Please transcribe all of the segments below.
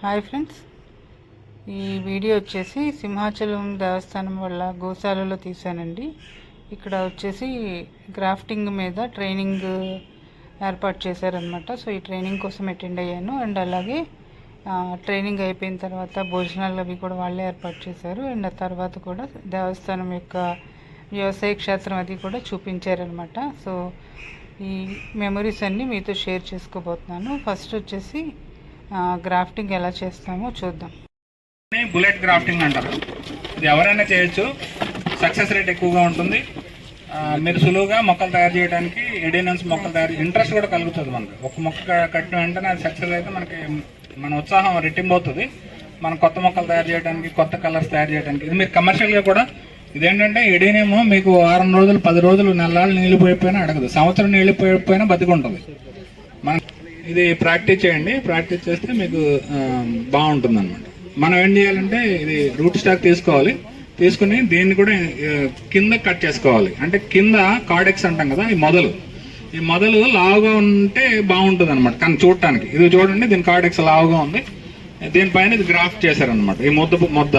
Hi friends. ఈ video వచ్చేసి సింహాచలం దేవస్థానం వల్ల గోశాలలో తీశానండి. ఇక్కడ వచ్చేసి గ్రాఫ్టింగ్ మీద ట్రైనింగ్ ఏర్పాటు చేశారనమాట సో ఈ ట్రైనింగ్ కోసం అటెండ్ అయ్యాను. అండ్ అలాగే ట్రైనింగ్ అయిపోయిన తర్వాత భోజనాలు అవి కూడా వాళ్ళే ఏర్పాటు చేశారు. అండ్ ఆ తర్వాత కూడా దేవస్థానం యొక్క వ్యవసాయ క్షేత్రం అది కూడా చూపించారనమాట సో ఈ మెమరీస్ అన్నీ మీతో షేర్ చేసుకోబోతున్నాను. ఫస్ట్ వచ్చేసి గ్రాఫ్టింగ్ ఎలా చేస్తామో చూద్దాం. బుల్లెట్ గ్రాఫ్టింగ్ అంటారు. ఇది ఎవరైనా చేయొచ్చు. సక్సెస్ రేట్ ఎక్కువగా ఉంటుంది. మీరు సులువుగా మొక్కలు తయారు చేయడానికి ఎడినన్స్ మొక్కలు తయారు ఇంట్రెస్ట్ కూడా కలుగుతుంది మనకి. ఒక మొక్క కట్టిన వెంటనే అది సక్సెస్ అయితే మనకి మన ఉత్సాహం రెట్టింపు అవుతుంది మనం కొత్త మొక్కలు తయారు చేయడానికి కొత్త కలర్స్ తయారు చేయడానికి. ఇది మీరు కమర్షియల్గా కూడా ఇదేంటంటే ఎడీనేమో మీకు వారం రోజులు పది రోజులు నెలలు నీళ్ళు పోయిపోయినా అడగదు. సంవత్సరం నీళ్ళు పోయిపోయినా బతికుంటుంది. ఇది ప్రాక్టీస్ చేయండి. ప్రాక్టీస్ చేస్తే మీకు బాగుంటుంది అనమాట మనం ఏం చేయాలంటే ఇది రూట్ స్టాక్ తీసుకోవాలి. తీసుకుని దీన్ని కూడా కింద కట్ చేసుకోవాలి. అంటే కింద కార్డెక్స్ అంటాం కదా ఈ మొదలు. ఈ మొదలు లావుగా ఉంటే బాగుంటుంది అనమాట కానీ చూడటానికి. ఇది చూడండి దీని కార్డెక్స్ లావుగా ఉంది. దీనిపైన ఇది గ్రాఫ్ట్ చేశారనమాట ఈ ముద్ద ముద్ద.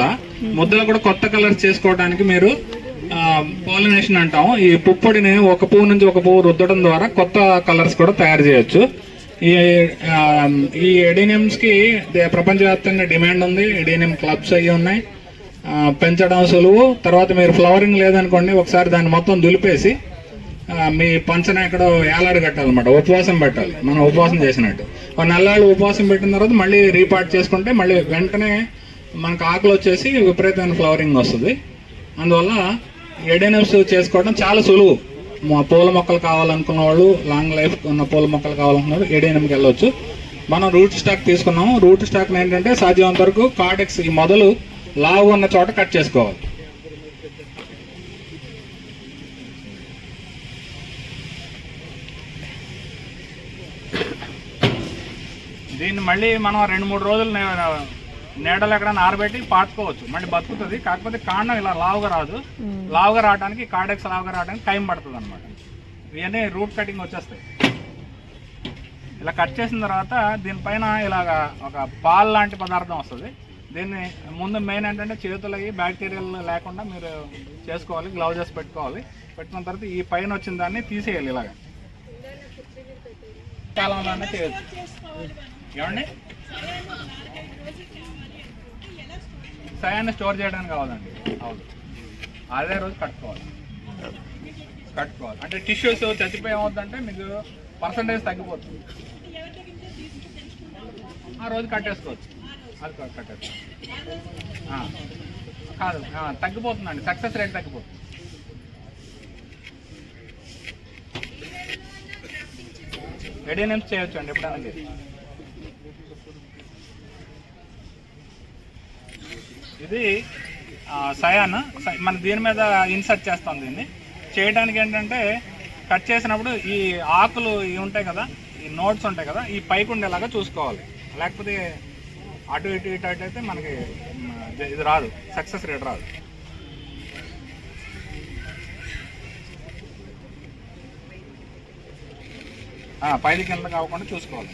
ముద్దలో కూడా కొత్త కలర్స్ చేసుకోవడానికి మీరు పాలినేషన్ అంటాం ఈ పుప్పొడిని ఒక పువ్వు నుంచి ఒక పువ్వు రుద్దడం ద్వారా కొత్త కలర్స్ కూడా తయారు చేయొచ్చు. ఈ ఈ ఎడీనియమ్స్కి ప్రపంచవ్యాప్తంగా డిమాండ్ ఉంది. ఎడీనియం క్లబ్స్ అయ్యి ఉన్నాయి. పెంచడం సులువు. తర్వాత మీరు ఫ్లవరింగ్ లేదనుకోండి ఒకసారి దాన్ని మొత్తం దులిపేసి మీ పంచన ఎక్కడో ఏలాడు కట్టాలన్నమాట. ఉపవాసం పెట్టాలి. మనం ఉపవాసం చేసినట్టు. ఒక నెలలు ఉపవాసం పెట్టిన తర్వాత మళ్ళీ రీపార్ట్ చేసుకుంటే మళ్ళీ వెంటనే మనకు ఆకులు వచ్చేసి విపరీతమైన ఫ్లవరింగ్ వస్తుంది. అందువల్ల ఎడెనప్స్ చేసుకోవడం చాలా సులువు. పూల మొక్కలు కావాలనుకున్న వాళ్ళు లాంగ్ లైఫ్ ఉన్న పూల మొక్కలు కావాలనుకున్నారు వాళ్ళు ఎడెనమ్కి వెళ్ళొచ్చు. మనం రూట్ స్టాక్ తీసుకున్నాము. రూట్ స్టాక్ ఏంటంటే సాధ్యమైనంత వరకు కార్డెక్స్ ఈ మొదలు లావు ఉన్న చోట కట్ చేసుకోవాలి. దీన్ని మళ్ళీ మనం రెండు మూడు రోజులు నీడలు ఎక్కడైనా ఆరబెట్టి పాతుకోవచ్చు. మళ్ళీ బతుకుతుంది. కాకపోతే కాండం ఇలా లావుగా రాదు. లావుగా రావడానికి కార్డెక్స్ లావుగా రావడానికి టైం పడుతుంది అనమాట ఇవన్నీ రూట్ కటింగ్ వచ్చేస్తాయి. ఇలా కట్ చేసిన తర్వాత దీనిపైన ఇలాగ ఒక పాల్ లాంటి పదార్థం వస్తుంది. దీన్ని ముందు మెయిన్ ఏంటంటే చేతులకి బ్యాక్టీరియల్ లేకుండా మీరు చేసుకోవాలి గ్లౌజెస్ పెట్టుకోవాలి. పెట్టుకున్న తర్వాత ఈ పైన వచ్చిన దాన్ని తీసేయాలి ఇలాగ. కాలంలోనే చేయొచ్చు. ఏమండి? సయాన్ని స్టోర్ చేయడానికి కావాలండి. అవును. అదే రోజు కట్టుకోవాలి. కట్టుకోవాలి. అంటే టిష్యూస్ చచ్చిపోయి ఏమవుతుందంటే మీకు పర్సంటేజ్ తగ్గిపోతుంది. ఆ రోజు కట్టేసుకోవచ్చు. అది కట్టేసుకోవచ్చు. కాదు. తగ్గిపోతుందండి. సక్సెస్ రేట్ తగ్గిపోతుంది. రెడీ నేమ్స్ చేయొచ్చు అండి ఎప్పుడైనా ఇది సయాన్ మన దీని మీద ఇన్సర్ట్ చేస్తాం దీన్ని. చేయడానికి ఏంటంటే కట్ చేసినప్పుడు ఈ ఆకులు ఇవి ఉంటాయి కదా ఈ నోట్స్ ఉంటాయి కదా ఈ పైకి ఉండేలాగా చూసుకోవాలి. లేకపోతే అటు ఇటు ఇటు అటు అయితే మనకి ఇది- రాదు సక్సెస్ రేట్ రాదు. పైది కింద కాకుండా చూసుకోవాలి.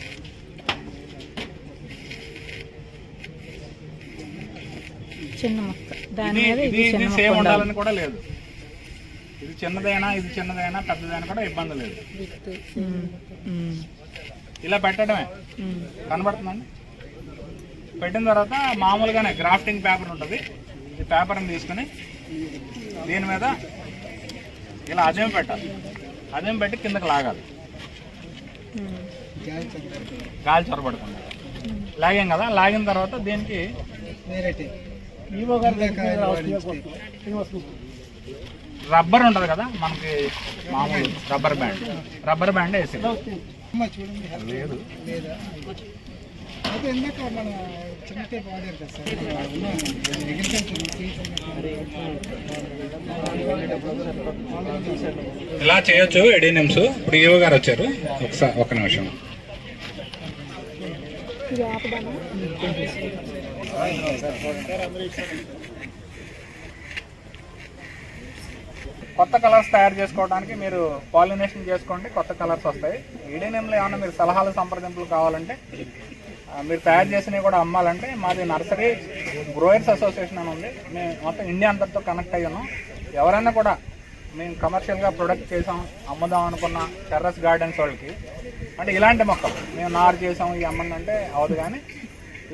చిన్న మొక్క దాని ఇది మీద ఇది చిన్న సేమ్. ఉండాలని కూడా లేదు. ఇది చిన్నదైనా ఇది చిన్నదైనా పెద్దదైనా కూడా ఇబ్బంది లేదు. ఇలా పెట్టడమే. కనబడుతుందండి? పెట్టిన తర్వాత మామూలుగానే గ్రాఫ్టింగ్ పేపర్ ఉంటుంది. ఈ పేపర్ని తీసుకుని దీని మీద ఇలా అదేం పెట్టాలి? అదేం పెట్టి కిందకి లాగాలి. గాలి చొరబడకుండా. లాగాం కదా? లాగిన తర్వాత దీనికి రబ్బర్ ఉంటుంది కదా మనకి మామూలు రబ్బర్ బ్యాండ్. రబ్బర్ బ్యాండ్ వేసి. లేదు. అయితే ఇందాక మన చిన్న టైప్ వాడారు కదా సార్? ఉన్నాను ఎగ్రికల్చర్ ఇలా చేయొచ్చు ఎడీనిమ్స్. ఇప్పుడు ఈవో గారు వచ్చారు. ఒకసారి ఒక నిమిషం. కొత్త కలర్స్ తయారు చేసుకోవడానికి మీరు పాలినేషన్ చేసుకోండి కొత్త కలర్స్ వస్తాయి. ఈడీఎంలో ఏమైనా మీరు సలహాలు సంప్రదింపులు కావాలంటే మీరు తయారు చేసినవి కూడా అమ్మాలంటే మాది నర్సరీ గ్రోయర్స్ అసోసియేషన్ అని ఉంది. మేము మొత్తం ఇండియా అంతటితో కనెక్ట్ అయ్యాను ఎవరైనా కూడా మేము కమర్షియల్గా ప్రొడక్ట్ చేసాం అమ్ముదాం అనుకున్న టెర్రస్ గార్డెన్స్ వాళ్ళకి అంటే ఇలాంటి మొక్కలు మేము నారు చేసాం ఇవి అమ్మండి అంటే అవదు కానీ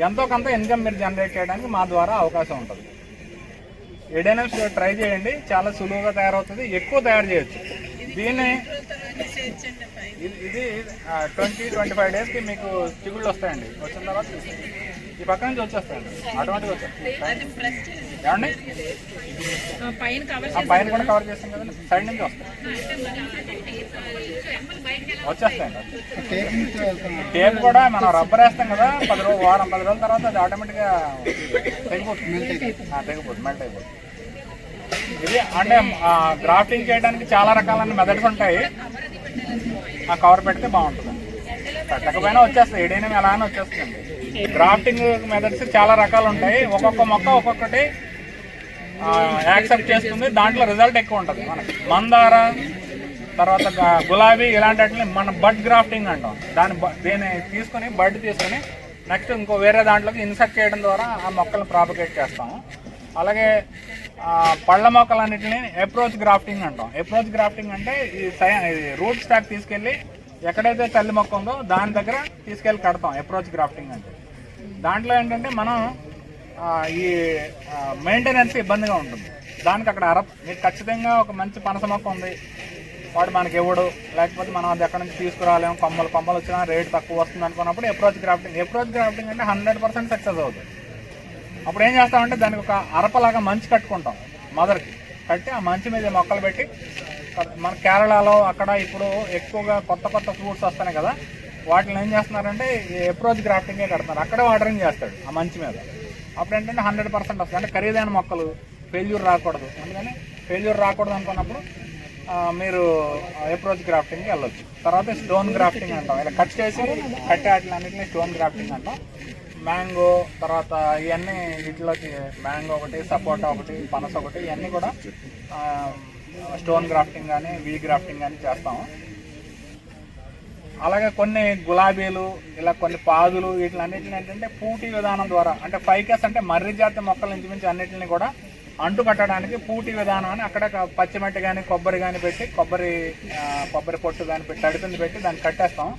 ఎంతో కొంత ఇన్కమ్ మీరు జనరేట్ చేయడానికి మా ద్వారా అవకాశం ఉంటుంది. ఎడెనమ్స్ ట్రై చేయండి. చాలా సులువుగా తయారవుతుంది. ఎక్కువ తయారు చేయొచ్చు. దీన్ని ఇది ఇది ట్వంటీ ట్వంటీ ఫైవ్ డేస్కి మీకు చిగుళ్ళు వస్తాయండి. వచ్చిన తర్వాత ఈ పక్క నుంచి వచ్చేస్తాయండి. ఆటోమేటిక్గా వచ్చేస్తాయి. ఏమండి? పైన కవర్ ఆ పైన కూడా కవర్ చేస్తాం కదండి సైడ్ నుంచి వస్తాయి. వచ్చేస్తాయండి. టేప్ కూడా మనం రబ్బర్ వేస్తాం కదా పది రోజు వారం పది రోజుల తర్వాత అది ఆటోమేటిక్గా తెగిపోతుంది. ఆ, తెగిపోతుంది మెల్ట్ అయిపోతుంది. ఇది అంటే గ్రాఫ్టింగ్ చేయడానికి చాలా రకాలైన మెథడ్స్ ఉంటాయి. ఆ కవర్ పెడితే బాగుంటుంది. పెట్టకపోయినా వచ్చేస్తాయి ఏడైనా ఎలా అని వచ్చేస్తుంది గ్రాఫ్టింగ్ మెథడ్స్ చాలా రకాలు ఉంటాయి. ఒక్కొక్క మొక్క ఒక్కొక్కటి యాక్సెప్ట్ చేస్తుంది. దాంట్లో రిజల్ట్ ఎక్కువ ఉంటుంది మనకి. మందార తర్వాత గులాబీ ఇలాంటి వాటిని మనం బడ్ గ్రాఫ్టింగ్ అంటాం. దాని బ- దీన్ని తీసుకొని బడ్ తీసుకొని నెక్స్ట్ ఇంకో వేరే దాంట్లోకి ఇన్సర్ట్ చేయడం ద్వారా ఆ మొక్కలను ప్రాపగేట్ చేస్తాము. అలాగే పళ్ళ మొక్కలన్నింటినీ అప్రోచ్ గ్రాఫ్టింగ్ అంటాం. అప్రోచ్ గ్రాఫ్టింగ్ అంటే ఈ సై రూట్ స్టాక్ తీసుకెళ్ళి ఎక్కడైతే తల్లి మొక్క ఉందో దాని దగ్గర తీసుకెళ్ళి కడతాం. అప్రోచ్ గ్రాఫ్టింగ్ అంటే. దాంట్లో ఏంటంటే మనం ఈ మెయింటెనెన్స్ ఇబ్బందిగా ఉంటుంది. దానికి అక్కడ అర మీకు ఖచ్చితంగా ఒక మంచి పనస మొక్క ఉంది. వాడు మనకి ఇవ్వడు. లేకపోతే మనం అది ఎక్కడి నుంచి తీసుకురాలేము. కొమ్మలు కొమ్మలు వచ్చినా రేట్ తక్కువ వస్తుంది అనుకున్నప్పుడు అప్రోచ్ గ్రాఫ్టింగ్ అప్రోచ్ గ్రాఫ్టింగ్ అంటే హండ్రెడ్ పర్సెంట్ సక్సెస్ అవుతుంది. అప్పుడు ఏం చేస్తామంటే దానికి ఒక అరపలాగా మంచి కట్టుకుంటాం మదర్కి. కట్టి ఆ మంచి మీద మొక్కలు పెట్టి మన కేరళలో అక్కడ ఇప్పుడు ఎక్కువగా కొత్త కొత్త ఫ్రూట్స్ వస్తున్నాయి కదా. వాటిని ఏం చేస్తున్నారంటే ఈ అప్రోచ్ గ్రాఫ్టింగే కడతారు అక్కడే వాటరింగ్ చేస్తాడు ఆ మంచి మీద. అప్పుడు ఏంటంటే హండ్రెడ్ పర్సెంట్ వస్తుంది. అంటే ఖరీదైన మొక్కలు ఫెయిల్యూర్ రాకూడదు. అందుకని ఫెయిల్యూర్ రాకూడదు అనుకున్నప్పుడు మీరు అప్రోచ్ గ్రాఫ్టింగ్కి వెళ్ళొచ్చు. తర్వాత స్టోన్ గ్రాఫ్టింగ్ అంటాం. ఇలా కట్ చేసి కట్టే వాటిలన్నింటినీ స్టోన్ గ్రాఫ్టింగ్ అంటాం. మ్యాంగో తర్వాత ఇవన్నీ వీటిలోకి మ్యాంగో ఒకటి సపోటా ఒకటి పనస ఒకటి ఇవన్నీ కూడా స్టోన్ గ్రాఫ్టింగ్ కానీ వీ గ్రాఫ్టింగ్ కానీ చేస్తాము. అలాగే కొన్ని గులాబీలు ఇలా కొన్ని పాదులు వీటిలన్నిటిని ఏంటంటే పూటి విధానం ద్వారా అంటే ఫైకస్ అంటే మర్రి జాతి మొక్కలు ఇంచుమించు అన్నిటిని కూడా అంటు కట్టడానికి పూటి విధానం అని అక్కడ పచ్చిమట్టి కానీ కొబ్బరి కానీ పెట్టి కొబ్బరి కొబ్బరి పొట్టు కానీ పెట్టి తడిపింది పెట్టి దాన్ని కట్టేస్తాం.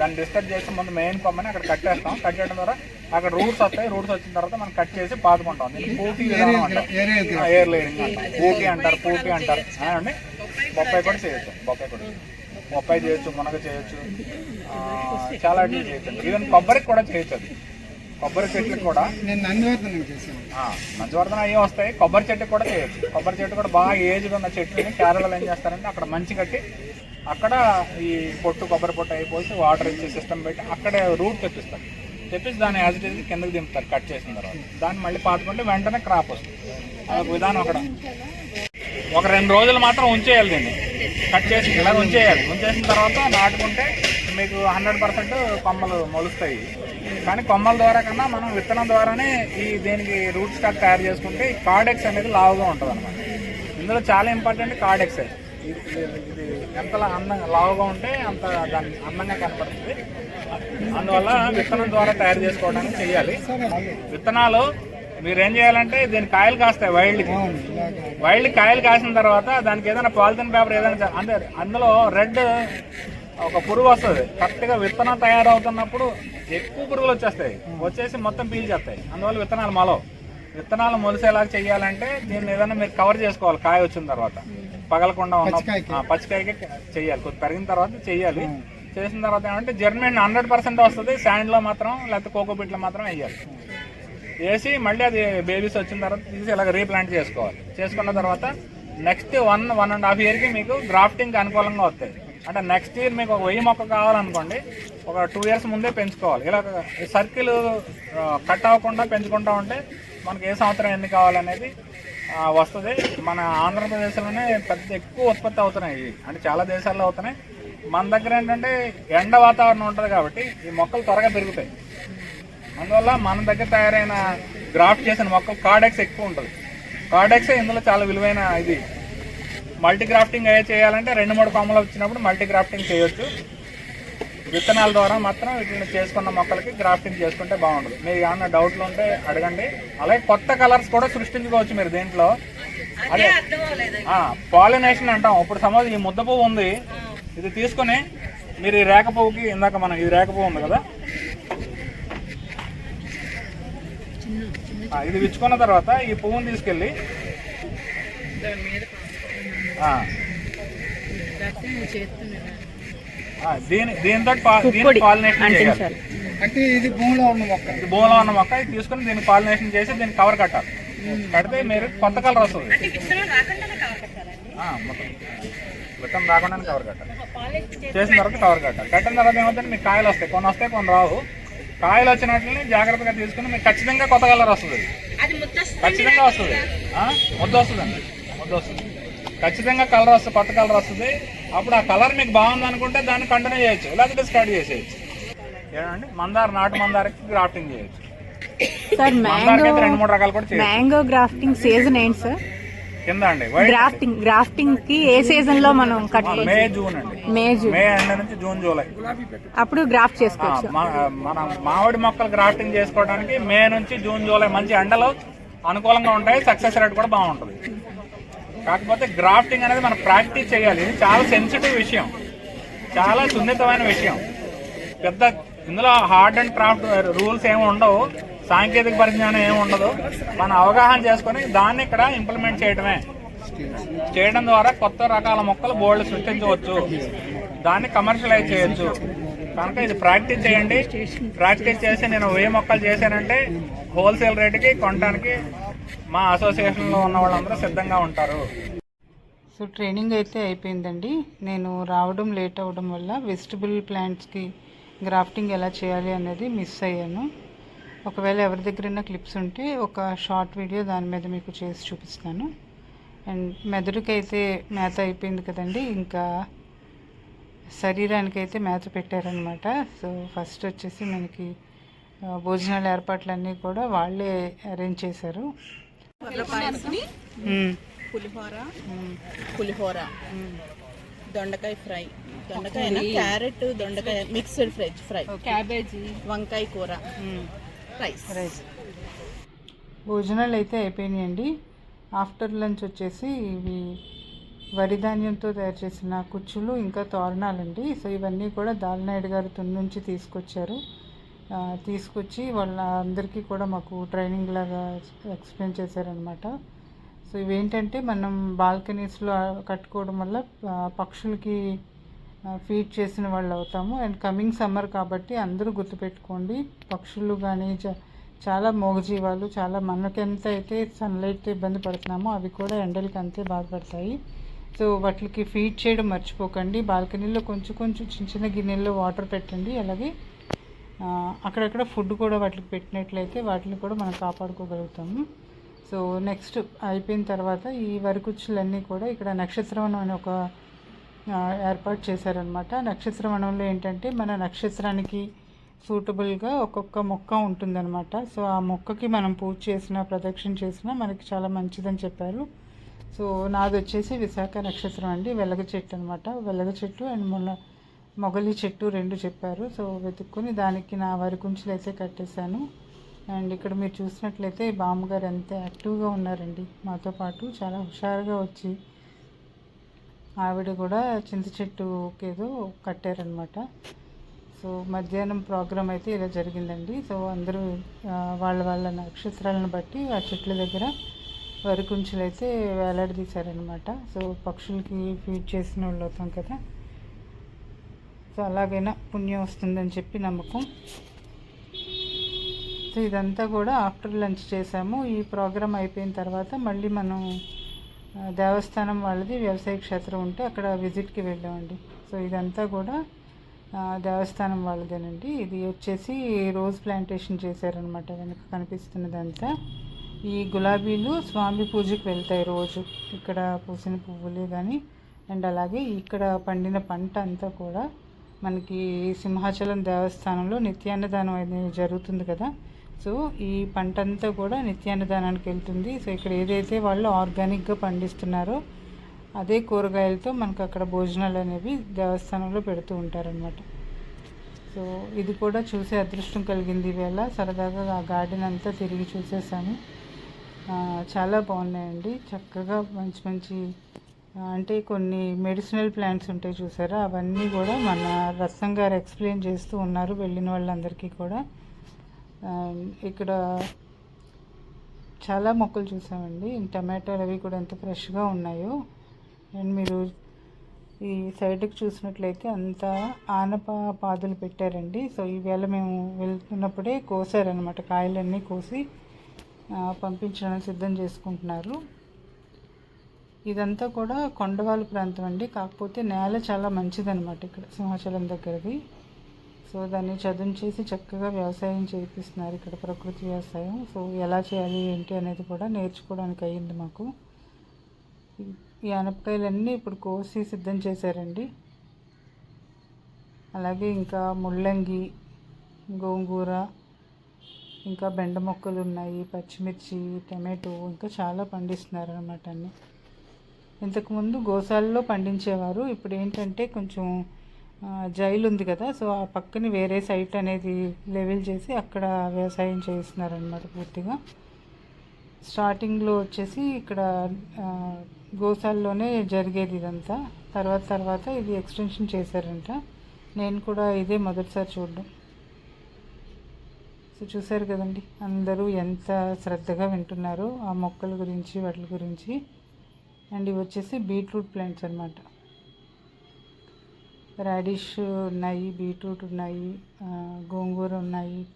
దాన్ని డిస్టర్బ్ చేసి ముందు మెయిన్ కొమ్మని అక్కడ కట్టేస్తాం. కట్టేయడం ద్వారా అక్కడ రూట్స్ వస్తాయి. రూట్స్ వచ్చిన తర్వాత మనం కట్ చేసి దీన్ని పూటి విధానం అంటాం ఏరియా ఎయిర్ లేయరింగ్ అంటారు. పూటి అంటారు పూటి అంటారు. అండి. బొప్పాయి కూడా చేయొచ్చు. బొప్పాయి కూడా బొప్పాయి చేయొచ్చు మునగ చేయొచ్చు. చాలా వాటికి చేయొచ్చు. ఈవెన్ కొబ్బరికి కూడా చేయొచ్చు అది. కొబ్బరి చెట్లకు కూడా. నేను నందివర్ధనం చేశాను. అయ్యే వస్తాయి. కొబ్బరి చెట్టు కూడా చేయొచ్చు. కొబ్బరి చెట్టు కూడా బాగా ఏజ్గా ఉన్న చెట్టుని కేరళలో ఏం చేస్తారంటే అక్కడ మంచి కట్టి అక్కడ ఈ పొట్టు కొబ్బరి పొట్టు అయిపోయి వాటర్ ఇచ్చే సిస్టమ్ పెట్టి అక్కడే రూట్ తెప్పిస్తారు. తెప్పించి దాన్ని యాజ్ ఇట్ ఈజ్ కిందకి దింపుతారు కట్ చేసిన తర్వాత. దాన్ని మళ్ళీ పాతుకుంటే వెంటనే క్రాప్ వస్తుంది. అదొక విధానం అక్కడ. ఒక రెండు రోజులు మాత్రం ఉంచేయాలి దీన్ని. కట్ చేసి ఇలా ఉంచేయాలి. ఉంచేసిన తర్వాత నాటుకుంటే మీకు హండ్రెడ్ పర్సెంట్ కొమ్మలు మొలుస్తాయి. కానీ కొమ్మల ద్వారా కన్నా మనం విత్తనం ద్వారానే ఈ దీనికి రూట్ స్టాక్ తయారు చేసుకుంటే ఈ కార్డెక్స్ అనేది లావుగా ఉంటుంది అనమాట ఇందులో చాలా ఇంపార్టెంట్ కార్డెక్స్ ఇది ఇది- ఎంత అందంగా లావుగా ఉంటే అంత దాన్ని అందంగా కనపడుతుంది. అందువల్ల విత్తనం ద్వారా తయారు చేసుకోవడానికి చేయాలి విత్తనాలు మీరు ఏం చేయాలంటే దీని కాయలు కాస్తాయి వైల్డ్కి వైల్డ్ కాయలు కాసిన తర్వాత దానికి ఏదైనా పాలిథిన్ పేపర్ ఏదైనా అంటే అందులో రెడ్ ఒక పురుగు వస్తుంది. కరెక్ట్గా విత్తనం తయారవుతున్నప్పుడు ఎక్కువ పురుగులు వచ్చేస్తాయి. వచ్చేసి మొత్తం పీల్చేస్తాయి. అందువల్ల విత్తనాలు మొలవు విత్తనాలు మొలిసేలాగా చేయాలంటే దీన్ని ఏదైనా మీరు కవర్ చేసుకోవాలి కాయ వచ్చిన తర్వాత. పగలకుండా ఉన్న పచ్చికాయకి. చేయాలి కొద్ది పెరిగిన తర్వాత చేయాలి చేసిన తర్వాత ఏమంటే జర్మన్ హండ్రెడ్ పర్సెంట్ వస్తుంది. శాండ్లో మాత్రం లేకపోతే కోకోపీట్లో మాత్రం వేయాలి. వేసి మళ్ళీ అది బేబీస్ వచ్చిన తర్వాత తీసి ఇలాగ రీప్లాంట్ చేసుకోవాలి. చేసుకున్న తర్వాత next one one and half ఇయర్కి మీకు గ్రాఫ్టింగ్కి అనుకూలంగా వస్తాయి. అంటే నెక్స్ట్ ఇయర్ మీకు ఒక వెయ్యి మొక్క కావాలనుకోండి ఒక టూ ఇయర్స్ ముందే పెంచుకోవాలి. ఇలా సర్కిల్ కట్ అవ్వకుండా పెంచుకుంటా ఉంటే మనకి ఏ సంవత్సరం ఎన్ని కావాలనేది వస్తుంది. మన ఆంధ్రప్రదేశ్లోనే పెద్ద ఎక్కువ ఉత్పత్తి అవుతున్నాయి. అంటే చాలా దేశాల్లో అవుతున్నాయి. మన దగ్గర ఏంటంటే ఎండ వాతావరణం ఉంటుంది కాబట్టి ఈ మొక్కలు త్వరగా పెరుగుతాయి. అందువల్ల మన దగ్గర తయారైన గ్రాఫ్ట్ చేసిన మొక్కలు కార్డెక్స్ ఎక్కువ ఉంటుంది. కార్డెక్స్ ఇందులో చాలా విలువైన ఇది. మల్టీ గ్రాఫ్టింగ్ అయ్యే చేయాలంటే రెండు మూడు కొమ్మలు వచ్చినప్పుడు మల్టీ గ్రాఫ్టింగ్ చేయొచ్చు. విత్తనాల ద్వారా మాత్రం వీటిని చేసుకున్న మొక్కలకి గ్రాఫ్టింగ్ చేసుకుంటే బాగుంటుంది. మీరు ఏమన్నా డౌట్లు ఉంటే అడగండి. అలాగే కొత్త కలర్స్ కూడా సృష్టించుకోవచ్చు మీరు దీంట్లో. అదే పాలినేషన్ అంటాం. ఇప్పుడు సపోజ్ ఈ ముద్ద పువ్వు ఉంది. ఇది తీసుకొని మీరు ఈ రేఖ పువ్వుకి ఇందాక మనం ఈ రేఖ పువ్వు ఉంది కదా. ఇది విచ్చుకున్న తర్వాత ఈ పువ్వుని తీసుకెళ్ళి దాని మీద ఆ, లేకపోతే నువ్వు చేస్తున్నాను ఆ, దీని దీంతో దీని పాలినేషన్ చేయాలి. అంటే ఇది భూమిలో ఉన్న మొక్క. ఇది భూమిలో ఉన్న మొక్క ఇది తీసుకుని దీన్ని పాలినేషన్ చేసి దీన్ని కవర్ కట్టాలి. కడితే మీరు కొత్త కలర్ వస్తుంది. ఆ, మొత్తం విత్తనం రాకుండానే కవర్ కట్టాలి. చేసిన తర్వాత కవర్ కట్టాలి. కట్టిన తర్వాత ఏమవుతుంది మీకు కాయలు వస్తాయి. కొన్ని వస్తాయి కొన్ని రావు. కాయలు వచ్చినట్లని జాగ్రత్తగా తీసుకుని మీకు ఖచ్చితంగా కొత్త కలర్ వస్తుంది. ఖచ్చితంగా వస్తుంది. ఆ? ముద్ద వస్తుందండి. ముద్ద వస్తుంది. ఖచ్చితంగా కలర్ వస్తుంది కొత్త కలర్ వస్తుంది. అప్పుడు ఆ కలర్ మీకు బాగుంది అనుకుంటే దాన్ని కంటిన్యూ చేయొచ్చు లేకపోతే స్టార్ట్ చేసేయచ్చు. ఏమండి? మందార నాటు మందారకి గ్రాఫ్టింగ్ చేయొచ్చు. సార్ మ్యాంగో రెండు మూడు రకాలు కూడా మ్యాంగో గ్రాఫ్టింగ్ సీజన్ ఏంటి సార్? కింద అండి గ్రాఫ్టింగ్ గ్రాఫ్టింగ్కి ఏ సీజన్లో మనం కట్ మే జూన్ అండి. May June. మే ఎండ్ నుంచి జూన్ జూలై. అప్పుడు గ్రాఫ్ట్ చేసుకోవచ్చు. మనం మామిడి మొక్కలు గ్రాఫ్టింగ్ చేసుకోవడానికి మే నుంచి జూన్ జూలై మంచి ఎండలు అనుకూలంగా ఉంటాయి సక్సెస్ రేట్ కూడా బాగుంటుంది. కాకపోతే గ్రాఫ్టింగ్ అనేది మనం ప్రాక్టీస్ చేయాలి. ఇది చాలా సెన్సిటివ్ విషయం. చాలా సున్నితమైన విషయం. పెద్ద ఇందులో హార్డ్ అండ్ క్రాఫ్ట్ రూల్స్ ఏమి ఉండవు సాంకేతిక పరిజ్ఞానం ఏమి ఉండదు. మనం అవగాహన చేసుకొని దాన్ని ఇక్కడ ఇంప్లిమెంట్ చేయడమే చేయడం ద్వారా కొత్త రకాల మొక్కలు బోర్డు సృష్టించవచ్చు. దాన్ని కమర్షియలైజ్ చేయొచ్చు. కనుక ఇది ప్రాక్టీస్ చేయండి. ప్రాక్టీస్ చేసి నేను వెయ్యి మొక్కలు చేశానంటే హోల్సేల్ రేటుకి కొనడానికి మా అసోసియేషన్లో ఉన్న వాళ్ళందరూ సిద్ధంగా ఉంటారు. సో ట్రైనింగ్ అయితే అయిపోయిందండి. నేను రావడం లేట్ అవ్వడం వల్ల వెజిటబుల్ ప్లాంట్స్కి గ్రాఫ్టింగ్ ఎలా చేయాలి అనేది మిస్ అయ్యాను. ఒకవేళ ఎవరి దగ్గరైనా క్లిప్స్ ఉంటే ఒక షార్ట్ వీడియో దాని మీద మీకు చేసి చూపిస్తాను అండ్ మెదడుకి అయితే మేత అయిపోయింది కదండి ఇంకా శరీరానికి అయితే మేత పెట్టారనమాట. సో ఫస్ట్ వచ్చేసి మనకి భోజనాల ఏర్పాట్లన్నీ కూడా వాళ్ళే అరేంజ్ చేశారు. పులిహోర. పులిహోర. దొండకాయ ఫ్రై. దొండకాయ క్యారెట్ దొండకాయ మిక్స్డ్ ఫ్రై. Fry cabbage. వంకాయ కూర. రైస్. రైస్. భోజనాలు అయితే అయిపోయినాయండి. ఆఫ్టర్ లంచ్ వచ్చేసి ఇవి వరి ధాన్యంతో తయారు చేసిన కుచ్చులు ఇంకా తోరణాలండి. సో ఇవన్నీ కూడా దాల్నాయుడు గారు తుని నుంచి తీసుకొచ్చారు. తీసుకొచ్చి వాళ్ళ అందరికీ కూడా మాకు ట్రైనింగ్ లాగా ఎక్స్ప్లెయిన్ చేశారనమాట సో ఇవేంటంటే మనం బాల్కనీస్లో కట్టుకోవడం వల్ల పక్షులకి ఫీడ్ చేసిన వాళ్ళు అవుతాము. అండ్ కమింగ్ సమ్మర్ కాబట్టి అందరూ గుర్తుపెట్టుకోండి పక్షులు కానీ చాలా మోగజీవాలు చాలా మనకెంత అయితే సన్లైట్ ఇబ్బంది పడుతున్నామో అవి కూడా ఎండలకి అంతే బాధపడతాయి. సో వాటికి ఫీడ్ చేయడం మర్చిపోకండి. బాల్కనీలో కొంచెం కొంచెం చిన్న చిన్న గిన్నెల్లో వాటర్ పెట్టండి. అలాగే అక్కడక్కడ ఫుడ్ కూడా వాటికి పెట్టినట్లయితే వాటిని కూడా మనం కాపాడుకోగలుగుతాము. సో నెక్స్ట్ అయిపోయిన తర్వాత ఈ వరకుచ్చులన్నీ కూడా ఇక్కడ నక్షత్రవనం అని ఒక ఏర్పాటు చేశారనమాట నక్షత్రవనంలో ఏంటంటే మన నక్షత్రానికి సూటబుల్గా ఒక్కొక్క మొక్క ఉంటుందన్నమాట. సో ఆ మొక్కకి మనం పూజ చేసినా ప్రదక్షిణ చేసినా మనకి చాలా మంచిదని చెప్పారు. సో నాది వచ్చేసి విశాఖ నక్షత్రం అండి వెలగ చెట్టు అనమాట వెలగ చెట్టు అండ్ మొన్న మొగలి చెట్టు రెండు చెప్పారు. సో వెతుక్కొని దానికి నా వరి కుంచులు అయితే కట్టేశాను. అండ్ ఇక్కడ మీరు చూసినట్లయితే బామ్మగారు ఎంత యాక్టివ్గా ఉన్నారండి. మాతో పాటు చాలా హుషారుగా వచ్చి ఆవిడ కూడా చింత చెట్టుకి ఏదో కట్టారనమాట సో మధ్యాహ్నం ప్రోగ్రామ్ అయితే ఇలా జరిగిందండి. సో అందరూ వాళ్ళ వాళ్ళ నక్షత్రాలను బట్టి ఆ చెట్ల దగ్గర వరికుంచులు అయితే వేలాడదీశారనమాట సో పక్షులకి ఫీడ్ చేసిన వాళ్ళు అవుతాం కదా. సో అలాగైనా పుణ్యం వస్తుందని చెప్పి నమ్మకం. సో ఇదంతా కూడా ఆఫ్టర్ లంచ్ చేసాము. ఈ ప్రోగ్రామ్ అయిపోయిన తర్వాత మళ్ళీ మనం దేవస్థానం వాళ్ళది వ్యవసాయ క్షేత్రం ఉంటే అక్కడ విజిట్కి వెళ్ళామండి. సో ఇదంతా కూడా దేవస్థానం వాళ్ళదేనండి. ఇది వచ్చేసి రోజ్ ప్లాంటేషన్ చేశారనమాట వెనక కనిపిస్తున్నదంతా. ఈ గులాబీలు స్వామి పూజకి వెళ్తాయి రోజు. ఇక్కడ పూసిన పువ్వులే కానీ అండ్ అలాగే ఇక్కడ పండిన పంట అంతా కూడా మనకి సింహాచలం దేవస్థానంలో నిత్యాన్నదానం అనేది జరుగుతుంది కదా. సో ఈ పంట అంతా కూడా నిత్యాన్నదానానికి వెళ్తుంది. సో ఇక్కడ ఏదైతే వాళ్ళు ఆర్గానిక్గా పండిస్తున్నారో అదే కూరగాయలతో మనకు అక్కడ భోజనాలు అనేవి దేవస్థానంలో పెడుతూ ఉంటారనమాట సో ఇది కూడా చూసే అదృష్టం కలిగింది ఈవేళ. సరదాగా ఆ గార్డెన్ అంతా తిరిగి చూసేసాను చాలా బాగున్నాయండి. చక్కగా మంచి మంచి అంటే కొన్ని మెడిసినల్ ప్లాంట్స్ ఉంటాయి చూసారా? అవన్నీ కూడా మన రత్నం గారు ఎక్స్ప్లెయిన్ చేస్తూ ఉన్నారు. వెళ్ళిన వాళ్ళందరికీ కూడా. అండ్ ఇక్కడ చాలా మొక్కలు చూసామండి. టమాటాలు అవి కూడా ఎంత ఫ్రెష్గా ఉన్నాయో. అండ్ మీరు ఈ సైడ్కి చూసినట్లయితే అంతా ఆనప పాదులు పెట్టారండి. సో ఈవేళ మేము వెళ్తున్నప్పుడే కోసారనమాట కాయలన్నీ కోసి పంపించడానికి సిద్ధం చేసుకుంటున్నారు. ఇదంతా కూడా కొండవాళ్ళ ప్రాంతం అండి. కాకపోతే నేల చాలా మంచిదనమాట ఇక్కడ సింహాచలం దగ్గరది. సో దాన్ని చదును చేసి చక్కగా వ్యవసాయం చేపిస్తున్నారు ఇక్కడ ప్రకృతి వ్యవసాయం. సో ఎలా చేయాలి ఏంటి అనేది కూడా నేర్చుకోవడానికి అయ్యింది మాకు. ఈ- అనపకాయలన్నీ ఇప్పుడు కోసి సిద్ధం చేశారండి. అలాగే ఇంకా ముల్లంగి గోంగూర ఇంకా బెండ మొక్కలు ఉన్నాయి పచ్చిమిర్చి టమాటో ఇంకా చాలా పండిస్తున్నారు అనమాట అన్ని ఇంతకుముందు గోశాలలో పండించేవారు. ఇప్పుడు ఏంటంటే కొంచెం జైలు ఉంది కదా సో ఆ పక్కన వేరే సైట్ అనేది లెవెల్ చేసి అక్కడ వ్యవసాయం చేస్తున్నారనమాట పూర్తిగా. స్టార్టింగ్లో వచ్చేసి ఇక్కడ గోసాల్లోనే జరిగేది ఇదంతా. తర్వాత తర్వాత ఇది ఎక్స్టెన్షన్ చేశారంట. నేను కూడా ఇదే మొదటిసారి చూడడం. సో చూసారు కదండి అందరూ ఎంత శ్రద్ధగా వింటున్నారో ఆ మొక్కల గురించి వాటి గురించి. అండ్ ఇవి వచ్చేసి బీట్రూట్ ప్లాంట్స్ అనమాట రాడిష్ ఉన్నాయి బీట్రూట్ ఉన్నాయి గోంగూర ఉన్నాయి.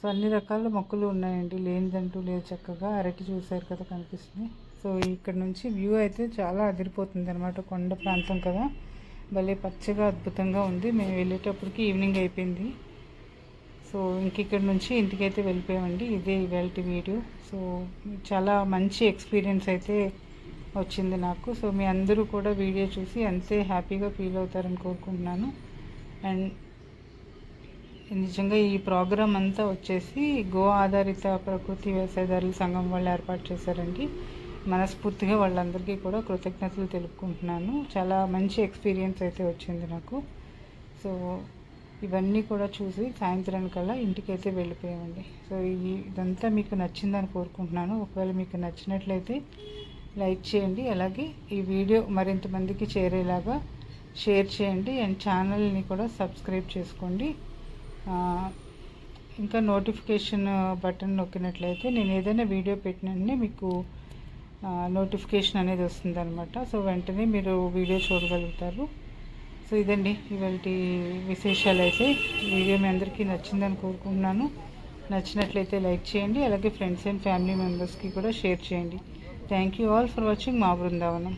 సో అన్ని రకాల మొక్కలు ఉన్నాయండి. లేనిదంటూ లేదు చక్కగా. అరటి చూసారు కదా కనిపిస్తుంది. సో ఇక్కడ నుంచి వ్యూ అయితే చాలా అదిరిపోతుంది అనమాట కొండ ప్రాంతం కదా. భలే పచ్చగా అద్భుతంగా ఉంది. మేము వెళ్ళేటప్పటికి ఈవినింగ్ అయిపోయింది. సో ఇంకిక్కడి నుంచి ఇంటికైతే వెళ్ళిపోయామండి. ఇదే ఇవాళ వీడియో. సో చాలా మంచి ఎక్స్పీరియన్స్ అయితే వచ్చింది నాకు. సో మీ అందరూ కూడా వీడియో చూసి అంతే హ్యాపీగా ఫీల్ అవుతారని కోరుకుంటున్నాను. అండ్ నిజంగా ఈ ప్రోగ్రామ్ అంతా వచ్చేసి గో ఆధారిత ప్రకృతి వ్యవసాయదారుల సంఘం వాళ్ళు ఏర్పాటు చేశారండి. మనస్ఫూర్తిగా వాళ్ళందరికీ కూడా కృతజ్ఞతలు తెలుపుకుంటున్నాను. చాలా మంచి ఎక్స్పీరియన్స్ అయితే వచ్చింది నాకు. సో ఇవన్నీ కూడా చూసి సాయంత్రానికల్లా ఇంటికైతే వెళ్ళిపోయామండి. సో ఇదంతా మీకు నచ్చిందని కోరుకుంటున్నాను. ఒకవేళ మీకు నచ్చినట్లయితే లైక్ చేయండి. అలాగే ఈ వీడియో మరింత మందికి చేరేలాగా షేర్ చేయండి. అండ్ ఛానల్ని కూడా సబ్స్క్రైబ్ చేసుకోండి. ఇంకా నోటిఫికేషన్ బటన్ నొక్కినట్లయితే నేను ఏదైనా వీడియో పెట్టిననే మీకు నోటిఫికేషన్ అనేది వస్తుందన్నమాట. సో వెంటనే మీరు వీడియో చూడగలుగుతారు. సో ఇదండి ఇవాళ విశేషాలు అయితే. వీడియో మీ అందరికీ నచ్చిందని కోరుకుంటున్నాను. నచ్చినట్లయితే లైక్ చేయండి. అలాగే ఫ్రెండ్స్ అండ్ ఫ్యామిలీ మెంబర్స్కి కూడా షేర్ చేయండి. Thank you all for watching మా బృందావనం.